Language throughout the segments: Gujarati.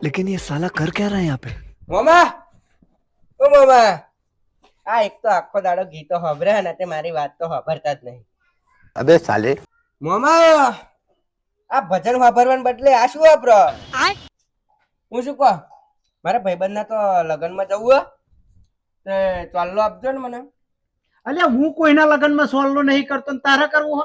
लेकिन ये साला कर क्या रहा है यहाँ पे મોમા ઓ મોમા આ એક તો આખો દાડો ગીતો હભરે ને તે મારી વાત તો હભરતા જ નહીં અબે સાલે મોમા આ ભજન વાપરવાને બદલે આ શું વાપરો હું શું કહું મારા ભાઈબંધના તો લગ્નમાં જવું હે તે ચાલ્લો આપજો ને મને અલ્યા હું કોઈના લગ્નમાં સોલ્લો નહીં કરતો ને તારે કરવું હો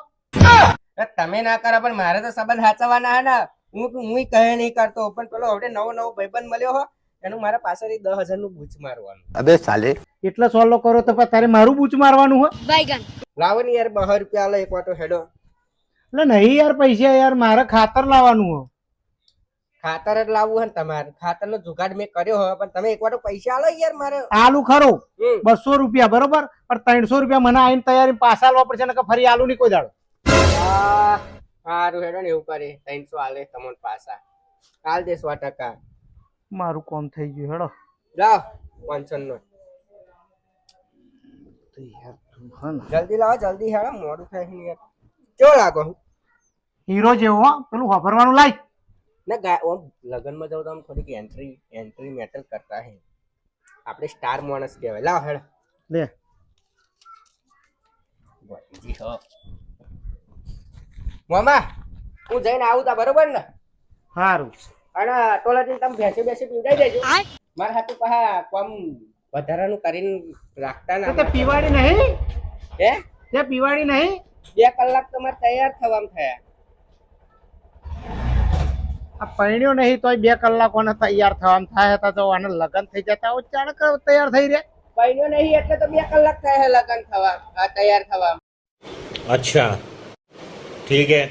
એ તમે ના કરો પણ મારે તો સંબંધ સાચવવાના હે ને હું હું કહે નહીં કરતો પણ પેલો હવે નવો નવો ભાઈબંધ મળ્યો હો એનું મારા પાસેથી દસ હજારનું બૂચ મારવાનું. અબે સાલે. એટલા સોલો કરો તો તારે મારું બૂચ મારવાનું હો. બાઈગન લાવો ને યાર બહાર રૂપિયા લે એક વાટો હેડો. એટલે નહીં યાર પૈસા યાર મારે ખાતર લાવવાનું હો. ખાતર જ લાવવું હે તમારે. ખાતર નો જુગાડ મેં કર્યો હો પણ તમે એક વાટો પૈસા લો યાર મારે. આલુ ખરો. બસો રૂપિયા બરોબર? પણ ત્રણસો રૂપિયા મને આઈને તૈયારી પાછા આલવા પડશે ને ફરી આલુ નહીં કોઈ દાડો. સારું હેડો ને એવું કરે. ત્રણસો આલે તમને પાછા. કાલ દે સો ટકા. મારું કોમ થઈ ગયું હેડો. લાવ પાંચસો નો. જલ્દી લાવો જલ્દી હેડો મોડું થાય ને યાર. કેવો લાગો? હું હીરો જેવો પેલું વાપરવાનું લાય. ના ગા ઓમ લગનમાં જાઉં તો આમ થોડીક એન્ટ્રી એન્ટ્રી મેટર કરતા હે. આપણે સ્ટાર માણસ કહેવાય. લાવ હેડ. લે. જી હો. મામા હું જઈને આવું તા બરોબર ને? સારું અને ટોલાથી તમે ભેંસી બેસી પીવડાઈ દેજો. મારા હાથું પા કોમ વધારાનું કરીને રાખતા ના તો પીવાડી નહીં? હે? તે પીવાડી નહીં? બે કલાક તમારે તૈયાર થવામાં થયા આ પરણ્યો નહીં તોય બે કલાકોને તૈયાર થવામાં થાય હતા તો આને લગન થઈ જતા હોય ચાણક તૈયાર થઈ રહ્યા પરણ્યો નહીં એટલે તો બે કલાક થાય લગન થવા તૈયાર થવા. અચ્છા. ठीक है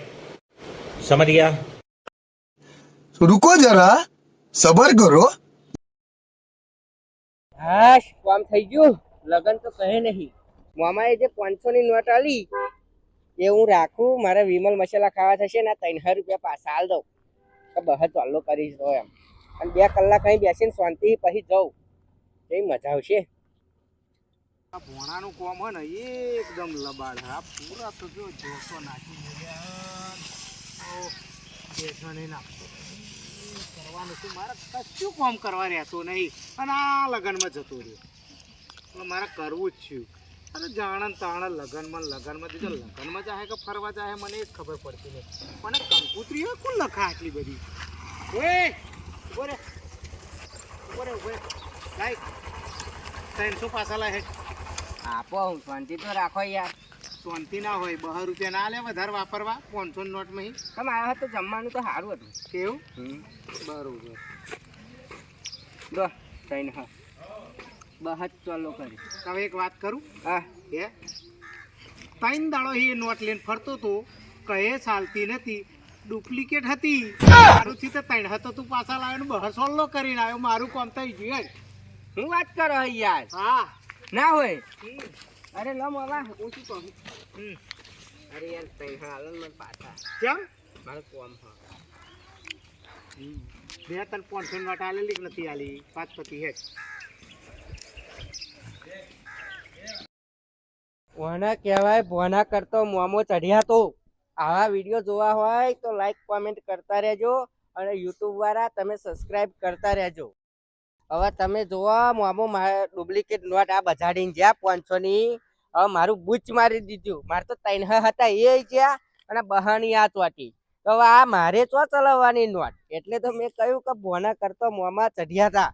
समझ गया रुको जरा सबर करो હાશ કામ થઈ ગયું લગન તો કહે નહીં મામાએ જે પાંચસો ની નોટ આલી એ હું રાખું મારે વિમલ મસાલા ખાવા થશે ને ત્રણ રૂપિયા પાછા હાલ દઉં તો બહુ ચાલો કરીશ તો એમ અને બે કલાક અહીં બેસીને શાંતિ પછી જઉં એ મજા આવશે ભોણાનું કોમ હોય ને એકદમ લબાડ હા પૂરા તો જો જોશો નાખી ને. ઓ, નહીં. કરવાનું શું? મારે કશું કોમ કરવા રહેતો નહીં. અને આ લગનમાં જતો રહ્યો. એટલે મારે કરવું જ થયું. અરે જાણે તાણે લગનમાં લગ્નમાં દીધો. લગનમાં જાહે કે ફરવા જાહે મને એ ખબર પડતી નહીં. મને કંકુતરી હોય કોણ લખા આટલી બધી? ઓએ બોરે બોરે ઊભો લાઈક ત્રણસો પાછા લાય આપો હું શાંતિ તો રાખો યાર. શાંતિ ના હોય બહાર રૂપિયા ના લે વધારે વાપરવા. પાંચસો નોટમાં તમે આવ્યા તો જમવાનું તો સારું હતું. કેવું? બરોબર. દો ત્રણ હા. બહુ ચાલો કરી. હવે એક વાત કરું? હા. હે? ત્રણ દાડો એ નોટ લઈને ફરતો તો કહે ચાલતી નથી. ડુપ્લિકેટ હતી. મારુંથી તો ત્રણ હતો તું પાછા લાવ્યો ને બહાર સોલ્લો કરીને આવ્યો. મારું કોમ થઈ ગયું. હું વાત કરો યાર? હા. ના હોય. અરે લો મોલા ઓછું કહું હમ. અરે યાર ત્રણ હા હાલો મને પાછા. કેમ? મારે કોમ હા. બે ત્રણ પાંચસો નોટ આલેલી કે નથી આલી? પાંચ પતિ હે. વોના કહેવાય? ભોના કરતો મોમો ચઢ્યા તો. આવા વીડિયો જોવા હોય તો લાઈક કોમેન્ટ કરતા રહેજો. અને યુટ્યુબ વાળા તમે સબસ્ક્રાઇબ કરતા રહેજો. હવે તમે જોવા મામો ડુપ્લિકેટ નોટ આ બજાડીને જ્યાં પાંચસો ની હવે મારું બૂચ મારી દીધું. મારે તો ત્રણ હતા, એ જ્યાં અને બહાની આ ચોટી. તો આ મારે ચો ચલાવવાની નોટ? એટલે તો મેં કહ્યું કે ભોના કરતો મોંમાં ચઢ્યા હતા.